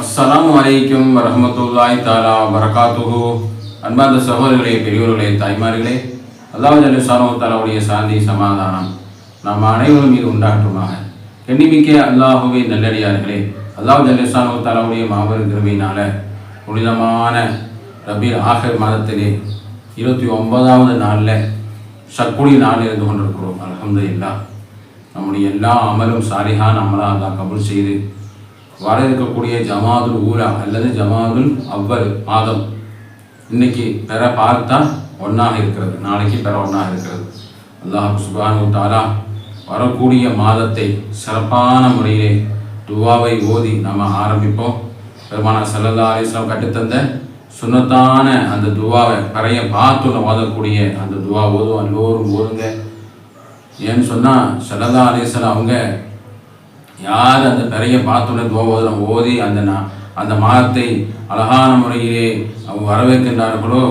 அஸ்ஸலாமு அலைக்கும் வரமத்துல்லாய் தாலா வரகாத்துஹு அன்பார்ந்த சகோதரர்களே பெரியோர்களே தாய்மார்களே அல்லாஹ் ஜல்லுசானோ சாந்தி சமாதானம் நாம் அனைவரும் மீது உண்டாகட்டுமாக. எண்ணிமிக்க அல்லாஹுவே நல்லடியார்களே அல்லாஹ் ஜல்லுசானோ தாலாவுடைய மாபெரும் கிருமையினால புனிதமான ரபீல் ஆஹர் மாதத்திலே இருபத்தி ஒன்பதாவது நாளில் சக்குடி நாள் இருந்து கொண்டிருக்கிறோம். அலமது இல்லா நம்முடைய எல்லா அமலும் சாலிஹான் அமலாக கபுல் செய்து வர இருக்கக்கூடிய ஜமாதுல் ஊரா அல்லது ஜமாதுல் அவ்வல் மாதம் இன்னைக்கு பெற பார்த்தா ஒன்றாக இருக்கிறது. நாளைக்கு பெற ஒன்றாக இருக்கிறது. அல்லாஹ் சுபானு தாரா வரக்கூடிய மாதத்தை சிறப்பான முறையிலே துவாவை ஓதி நம்ம ஆரம்பிப்போம். பெருமான சல்லல்லா அலிஸ்லாம் கட்டுத்தந்த சுன்னத்தான அந்த துவாவை பறைய பார்த்து ஓதக்கூடிய அந்த துவா ஓதும் எல்லோரும் ஓதுங்க. ஏன்னு சொன்னால் சல்லல்லா அலிஸ்லாம் அவங்க யார் அந்த பெரிய பாத்துடன் துவோதனம் ஓதி அந்த அந்த மாதத்தை அழகான முறையிலே அவங்க வரவேற்கின்றார்களோ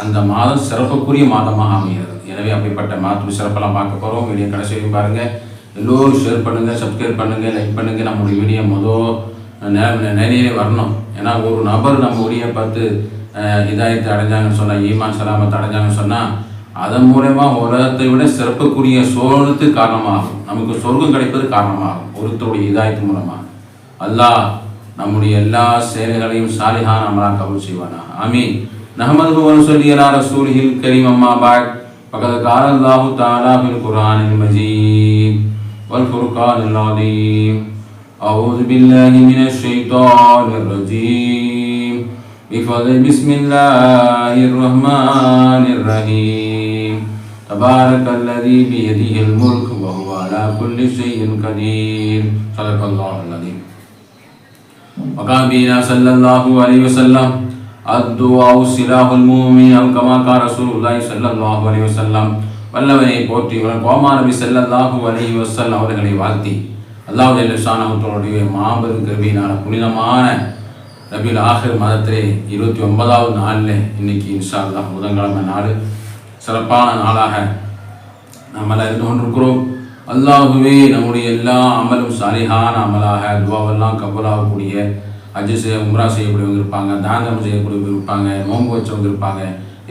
அந்த மாதம் சிறப்புக்குரிய மாதமாக அமைகிறது. எனவே அப்படிப்பட்ட மாதத்துடைய சிறப்பெல்லாம் பார்க்க போகிறோம் வீடியோ கடைசியும் பாருங்கள் எல்லோரும் ஷேர் பண்ணுங்கள் சப்ஸ்கிரைப் பண்ணுங்கள் லைக் பண்ணுங்கள் நம்முடைய வீடியோ மொதல் நிறைய வரணும். ஏன்னா ஒரு நபர் நம்ம உரிய பார்த்து இதாயத்தை அடைஞ்சாங்கன்னு சொன்னால் ஈமான் சலாமத்தை அடைஞ்சாங்கன்னு சொன்னால் அதன் மூலமா உலகத்தை விட சிறப்புக்குரிய சோழத்துக்கு காரணமாகும் நமக்கு சொர்க்கம் கிடைப்பது காரணமாகும் ஒருத்தருடைய இதாயத்து மூலமாக அல்லாஹ் நம்முடைய எல்லா செயல்களையும் சாலிஹான் அமலா கபூல் செய்வானா ஆமீன் நஹமது சொல்லி அலா ரசூலிஹில் கரீம் அம்மா பாக் பகத் கால அல்லாஹு தாலா ஃபில் குர்ஆனில் மஜீத் வல் ஃபுர்கானில் அதீம் أعوذ بالله من الشيطان الرجيم بفضل بسم الله الرحمن الرحيم تبارك الذي بيده الملك وهو على كل شيء قدير صدق الله العظيم وقال بنا صلى الله عليه وسلم الدعاء سلاح المؤمن أو كما قال رسول الله صلى الله عليه وسلم வல்லவனை போற்றி கோமா நபி ஸல்லல்லாஹு அலைஹி வஸல்லம் அவர்களை வாழ்த்தி அல்லாஹ் லிசானவர்களுடைய மாபெரும் கிருபையினால புனிதமான ரபில் ஆஹிர் மாதத்திலே இருபத்தி ஒன்பதாவது நாளில் இன்னைக்கு இன்ஷா அல்லாஹ் புதன்கிழமை நாள் சிறப்பான நாளாக நம்மளை இருந்து கொண்டிருக்கிறோம். அல்லாஹுவே நம்முடைய எல்லா அமலும் சாலிஹான அமலாக துவாவெல்லாம் கபூலாகக்கூடிய அஜி செய்ய உம்ரா செய்யக்கூடியவங்க இருப்பாங்க தானம் செய்யக்கூடியவங்க இருப்பாங்க நோன்பு வச்சவங்க இருப்பாங்க.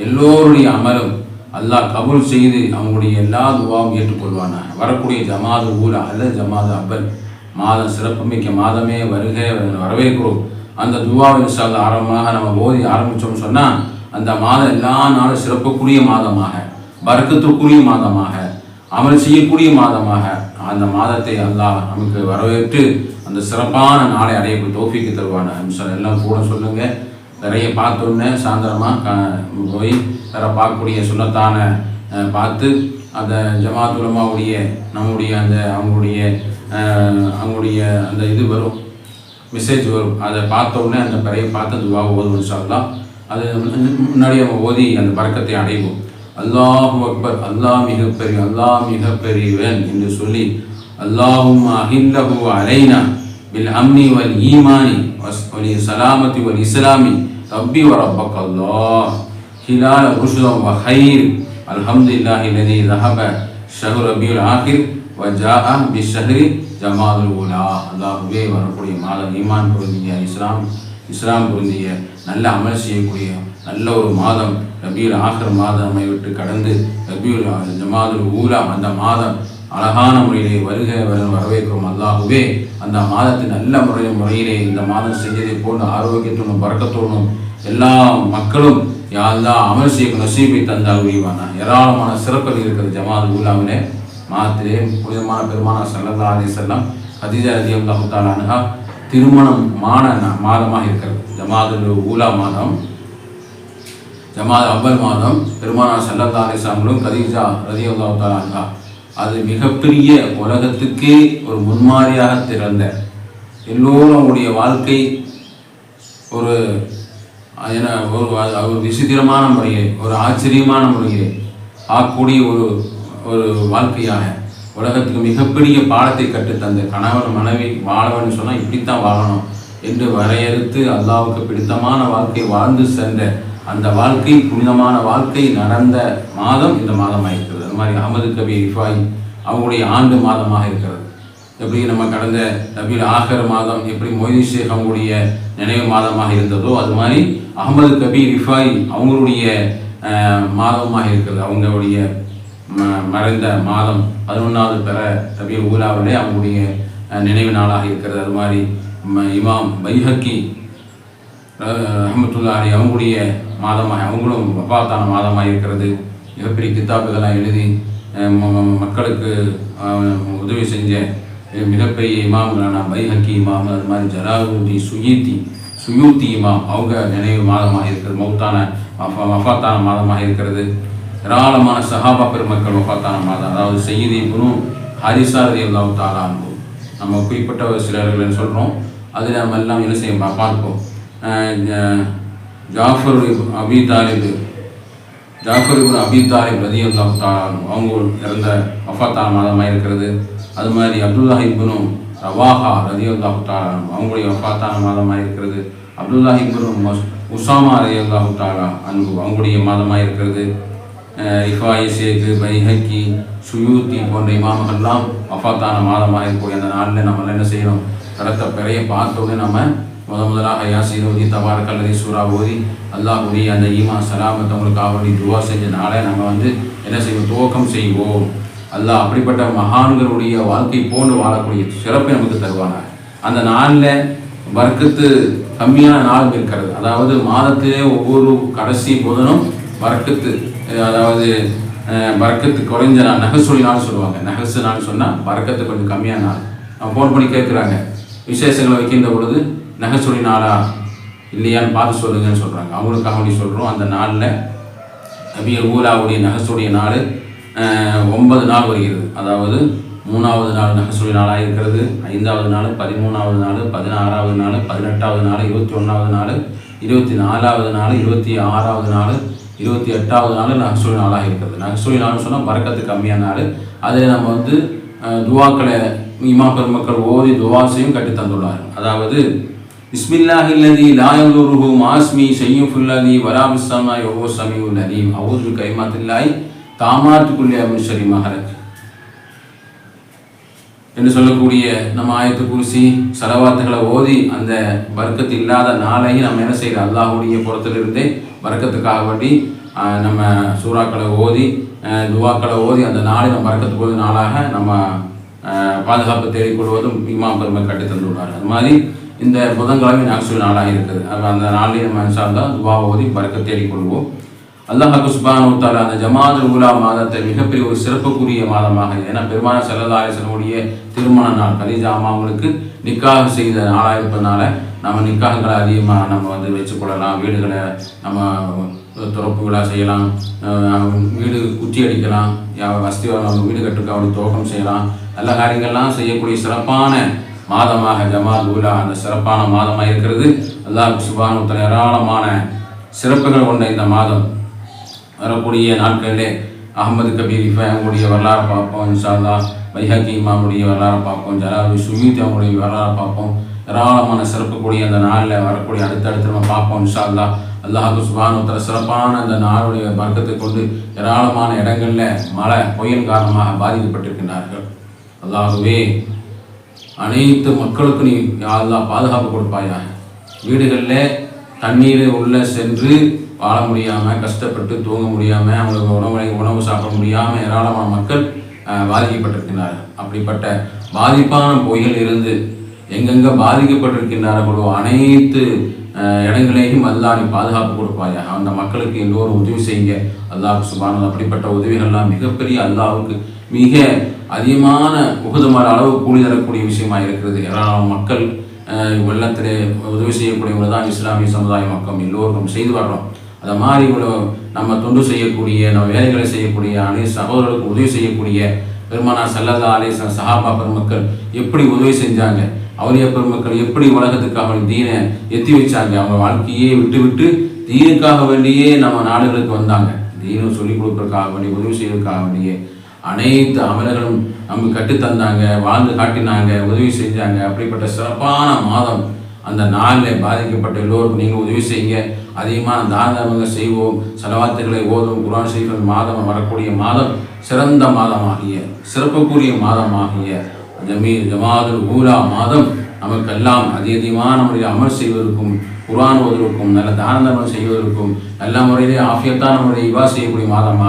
எல்லோருடைய அமலும் அல்லாஹ் கபூல் செய்து அவங்களுடைய எல்லா துவாவும் ஏற்றுக்கொள்வானா? வரக்கூடிய ஜமாது ஊர் அல்ல ஜமாது அப்பல் மாதம் சிறப்புமிக்க மாதமே வருக வரவேற்கிறோம். அந்த துவாவை இன்ஷால்லா ஆரம்பமாக நம்ம ஓதி ஆரம்பித்தோம்னு சொன்னால் அந்த மாதம் எல்லா நாளும் சிறப்புக்குரிய மாதமாக பறக்கத்துக்குரிய மாதமாக அமல் செய்யக்கூடிய மாதமாக அந்த மாதத்தை அல்லாஹ் நமக்கு வரவேற்று அந்த சிறப்பான நாளை அடையக்கூடிய தோஃபிக்கு தருவான அம்சம் எல்லாம் கூட சொல்லுங்க. நிறைய பார்த்தோன்னே சாயந்தரமாக போய் வேற பார்க்கக்கூடிய சுண்ணத்தான பார்த்து அந்த ஜமாத்துலமாவுடைய நம்முடைய அந்த அவங்களுடைய அவங்களுடைய அந்த இது வரும். மெசேஜ் வரும். அதை பார்த்த உடனே அந்த பிறையை பார்த்து துவா ஓதுவோம் சொல்லலாம் அது முன்னாடி நம்ம ஓதி அந்த பறக்கத்தை அடைவோம் அல்லாஹு அக்பர் அல்லாஹ் மிகப்பெரிய அல்லாஹ் மிகப்பெரியவன் என்று சொல்லி அல்லாஹும் அஹில்லஹு அலைனா பில் அம்னி வல் ஈமானி வஸ் வலி சலாமத்தி வல் இஸ்லாமி ரப்பி வ ரப்பக் அல்லாஹ் ஹிலால் ருஷ்தம் வ ஹைர் அல்ஹம்துலில்லாஹி லதி ذهب ஷஹ்ரு ரபியுல் ஆகிர் வ ஜாஅ பி ஷஹ்ரி ஜமாதுல் ஊலா அல்லாஹ்வே வரக்கூடிய மாதம் ஈமான் பொருந்திய இஸ்லாம் இஸ்லாம் பொருந்திய நல்ல அமல் செய்யக்கூடிய நல்ல ஒரு மாதம் ரபியுல் ஆகர் மாதமை விட்டு கடந்து ரபியுல் ஜமாதுல் ஊலாம் அந்த மாதம் அழகான முறையிலே வருக வரவேற்கும் அல்லாகவே அந்த மாதத்தை நல்ல முறை முறையிலே இந்த மாதம் செஞ்சதை போன்று ஆரோக்கியத்தோடும் பறக்கத்தோடும் எல்லா மக்களும் யாரெல்லாம் அமல் செய்யும் நசீபை தந்தால் உரிவானா ஏராளமான சிறப்புகள் இருக்கிறது ஜமாத் ஊலாவிலே. மாதத்திலே புனிதமான பெருமான சல்லல்லா அலி செல்லம் ஹதீஜா அதிகம் அல்லாஹு தாலானுகா திருமணம் மான மாதமாக இருக்கிறது. ஜமாதுல் ஊலா மாதம். ஜமாத் அவ்வல் மாதம். பெருமானா சல்லல்லா அலிஸ்லாமலும் கதீஜா ரதி அது மிகப்பெரிய உலகத்துக்கே ஒரு முன்மாதிரியாக திறந்த எல்லோரும் அவங்களுடைய வாழ்க்கை ஒரு என ஒரு ஒரு விசித்திரமான முறையே ஒரு ஆச்சரியமான முறையை ஆக்கூடிய ஒரு ஒரு வாழ்க்கையாக உலகத்துக்கு மிகப்பெரிய பாடத்தை கற்றுத்தந்த கணவன் மனைவி வாழவன் சொன்னால் இப்படித்தான் வாழணும் என்று வரையறுத்து அல்லாவுக்கு பிடித்தமான வாழ்க்கை வாழ்ந்து சென்ற அந்த வாழ்க்கை புனிதமான வாழ்க்கை நடந்த மாதம் இந்த மாதமாக இருக்கிறது. அது மாதிரி அகமது கபி இஃபாய் அவங்களுடைய ஆண்டு மாதமாக இருக்கிறது. எப்படி நம்ம கடந்த ரபியில் ஆகர் மாதம் எப்படி மொய்தி ஷேக் அவங்களுடைய நினைவு மாதமாக இருந்ததோ அது மாதிரி அகமது கபி ரிஃபாய் அவங்களுடைய மாதமாக இருக்கிறது. அவங்களுடைய மறைந்த மாதம் பதினொன்றாவது பெற ரபியல் ஊலாவிலே அவங்களுடைய நினைவு நாளாக இருக்கிறது. அது மாதிரி இமாம் பைஹக்கி ரஹமத்துல்லாஹி அவங்களுடைய மாதமாக அவங்களும் வப்பாத்தான மாதமாக இருக்கிறது. மிகப்பெரிய கித்தாப்புகளாக எழுதி மக்களுக்கு உதவி செஞ்ச மிகப்பெரிய இமாம்களான பைஹக்கி இமாம் அது மாதிரி ஜலாலுதி சுயீத்தி சுயூத்தி இமாம் அவங்க நினைவு மாதமாக இருக்கிறது. மௌத்தான வஃபாத்தான மாதமாக இருக்கிறது. ஏராளமான சஹாபா பெருமக்கள் வஃபாத்தான மாதம் அதாவது செய்தி குரு ஹரிசா ரதி அல்லாஹ் தாலா நம்ம குறிப்பிட்ட ஒரு சிலர்கள் சொல்கிறோம் அதில் நம்ம எல்லாம் என்ன செய்ய பார்ப்போம். ஜாஃபர் அபி தாலிபு ஜாஃபர் இப்னு அபி தாலிப் ரதி அல்லாஹ் தாலா அவங்க இறந்த ஒஃபாத்தான மாதமாக இருக்கிறது. அது மாதிரி அப்துல்லா இப்னு ரவாஹா ரதி அல்லாஹ் தாலா அவங்களுடைய வஃபாத்தான மாதமாக இருக்கிறது. அப்துல்லா இப்னு உஷாமா உசாமா ரதி அல்லாஹ் தாலா அன்பு அவங்களுடைய மாதமாக இருக்கிறது. அஹ் பைஹக்கி சுயூத்தி போன்ற இமாம்கள்லாம் வஃபாத்தான மாதமாக இருக்கும் அந்த நாளில் நம்ம என்ன செய்யணும்? கடத்த பிறைய பார்த்தோன்னே நம்ம முத முதலாக யாசீன் ஓதி தபார் கல்லறி சூறா ஓதி அல்லாஹுடைய அந்த ஈமா சலாமத்தை அவங்களுக்காக வேண்டி துவா செஞ்ச நாளை நம்ம வந்து என்ன செய்வோம்? துவக்கம் செய்வோம். அல்லாஹ் அப்படிப்பட்ட மகான்களுடைய வாழ்க்கை போன்று வாழக்கூடிய சிறப்பை நமக்கு தருவாங்க அந்த நாளில் வர்க்கத்து கம்மியான நாள் இருக்கிறது. அதாவது மாதத்திலே ஒவ்வொரு கடைசி புதனும் வர்க்கத்து. அதாவது அஹ், பறக்கத்து குறைஞ்ச நாள் நகசொலி நாள் சொல்லுவாங்க. நகசு நாள் சொன்னால் பறக்கத்து கொஞ்சம் கம்மியான நாள். அவங்க ஃபோன் பண்ணி கேட்குறாங்க. விசேஷங்களை வைக்கின்ற பொழுது நகசொலி நாளா? இல்லையான்னு பார்த்து சொல்லுங்கன்னு சொல்கிறாங்க அவங்களுக்காக வேண்டி சொல்கிறோம் அந்த நாளில் நபியல் ஊலாவுடைய நகசுடைய நாள் ஒன்பது நாள் வருகிறது. அதாவது மூணாவது நாள் நகசுடைய நாளாக இருக்கிறது. ஐந்தாவது நாள் பதிமூணாவது நாள் பதினாறாவது நாள் பதினெட்டாவது நாள் இருபத்தி ஒன்றாவது நாள் இருபத்தி நாலாவது நாள் இருபத்தி ஆறாவது நாள் இருபத்தி எட்டாவது நாள் நகசுடைய நாளாக இருக்கிறது. நகசுடைய நாள்னு சொன்னால் பறக்கத்து கம்மியான நாள். அதில் நம்ம வந்து துவாக்களை இமா பெருமக்கள் ஓதி துவாசையும் கட்டி தந்துள்ளார் அதாவது இஸ்மில்லாஹில்லதி லா மாஸ்மி செய்யும் வலா பிஸ்ஸமா யஹு சமீஉல் அலீம் அவுது கைமாத்தில்லாய் தாமாத்துக்குள்ளே குல்லி அமின் என்று சொல்லக்கூடிய நம்ம ஆயத்து குறிசி சலவாத்துகளை ஓதி அந்த வர்க்கத்து இல்லாத நாளையும் நம்ம என்ன செய்யறோம் அல்லாஹுடைய புறத்திலிருந்தே வர்க்கத்துக்காக வேண்டி நம்ம சூறாக்களை ஓதி துவாக்களை ஓதி அந்த நாளை நம்ம வர்க்கத்து போது நாளாக நம்ம பாதுகாப்பு தேடிக்கொள்வதும் இமாம் பெருமை கட்டி தந்துள்ளார். அது மாதிரி இந்த புதன்கிழமை நாக்சுவல் நாளாக இருக்குது. அந்த நாளையும் நம்ம சார்ந்தால் துவா ஓதி வர்க்க தேடிக்கொள்வோம் அல்லாஹ் சுபானு தாலா அந்த ஜமாது உலா மாதத்தை மிகப்பெரிய ஒரு சிறப்புக்குரிய மாதமாக ஏன்னா பெருமான செல்லதாயசனுடைய திருமண நாள் கலீஜா அவங்களுக்கு நிக்காக செய்த நாளாக இருப்பதனால நம்ம நிக்காகங்களை அதிகமாக நம்ம வந்து வச்சுக்கொள்ளலாம் வீடுகளை நம்ம துறப்பு விழா செய்யலாம். வீடு குத்தி அடிக்கலாம். யா- வசதி வரவங்க வீடு கட்டுக்க அப்படி துவக்கம் செய்யலாம். நல்ல காரியங்கள்லாம் செய்யக்கூடிய சிறப்பான மாதமாக ஜமாத் உலா அந்த சிறப்பான மாதமாக இருக்கிறது. அல்லாஹ் சுபானு ஏராளமான சிறப்புகள் கொண்ட இந்த மாதம். வரக்கூடிய நாட்களிலே அகமது கபீர் இஃபா அவங்களுடைய வரலாறு பார்ப்போம் இன்ஷா பைஹாக்கி இமாமுடைய வரலாறு பார்ப்போம் ஜலாலு சுமீத் அவங்களுடைய வரலாறு பார்ப்போம். ஏராளமான சிறப்புக்கூடிய அந்த நாளில் வரக்கூடிய அடுத்தடுத்து நம்ம பார்ப்போம் இன்ஷா அல்லாஹ் அல்லாஹு சுபானுத்தர சிறப்பான அந்த நாளுடைய வர்க்கத்தை கொண்டு ஏராளமான இடங்களில் மழை புயல் காரணமாக பாதிக்கப்பட்டிருக்கின்றார்கள். அல்லாஹுவே அனைத்து மக்களுக்கும் நீ யாரெல்லாம் பாதுகாப்பு கொடுப்பாயா வீடுகளில் தண்ணீர் உள்ளே சென்று வாழ முடியாமல் கஷ்டப்பட்டு தூங்க முடியாமல் அவங்களுக்கு உணவு உணவு சாப்பிட முடியாமல் ஏராளமான மக்கள் அஹ், பாதிக்கப்பட்டிருக்கின்றார்கள். அப்படிப்பட்ட பாதிப்பான புயல் இருந்து எங்கெங்கே பாதிக்கப்பட்டிருக்கின்றார்களோ அனைத்து இடங்களையும் அல்லாஹ் நீ பாதுகாப்பு கொடுப்பாயா அந்த மக்களுக்கு எல்லோரும் உதவி செய்யுங்க. அல்லாஹ் சுபானது அப்படிப்பட்ட உதவிகள்லாம் மிகப்பெரிய அல்லாவுக்கு மிக அதிகமான உகுதமான அளவு கூலி தரக்கூடிய விஷயமா இருக்கிறது. ஏராளமான மக்கள் வெள்ளத்திலே உதவி செய்யக்கூடியவங்க தான் இஸ்லாமிய சமுதாய மக்கள். எல்லோருக்கும் செய்து வர்றோம். அதை மாதிரி இவ்வளோ நம்ம தொண்டு செய்யக்கூடிய நம்ம வேலைகளை செய்யக்கூடிய அனைத்து சகோதரர்களுக்கு உதவி செய்யக்கூடிய பெருமானா சல்லல்லா அலேச சஹாபா பெருமக்கள் எப்படி உதவி செஞ்சாங்க? அவரிய பெருமக்கள் எப்படி உலகத்துக்காக தீனை எத்தி வச்சாங்க? அவங்க வாழ்க்கையே விட்டு விட்டு தீனுக்காக வேண்டியே நம்ம நாடுகளுக்கு வந்தாங்க. தீனும் சொல்லிக் கொடுப்பதற்காக வேண்டிய உதவி செய்வதற்காக வேண்டியே அனைத்து அமலர்களும் நமக்கு கற்றுத்தந்தாங்க வாழ்ந்து காட்டினாங்க உதவி செஞ்சாங்க. அப்படிப்பட்ட சிறப்பான மாதம் அந்த நாளில் பாதிக்கப்பட்ட எல்லோருக்கும் நீங்கள் உதவி செய்யுங்க. அதிகமான தான தர்மங்கள் செய்வோம். செலவாத்துகளை ஓதும். குரான் செய்வோம் மாதம் வரக்கூடிய மாதம் சிறந்த மாதமாகிய சிறப்புக்குரிய மாதமாகிய ஜமீ ஜமாதுல் ஊலா மாதம் நமக்கெல்லாம் அதிகமான முறையில் அமல் செய்வதற்கும் குரான் ஓதுவதற்கும் நல்ல தான தர்மம் செய்வதற்கும் நல்ல முறையிலே ஆஃபியத்தான முறையில் இவா செய்யக்கூடிய மாதமாக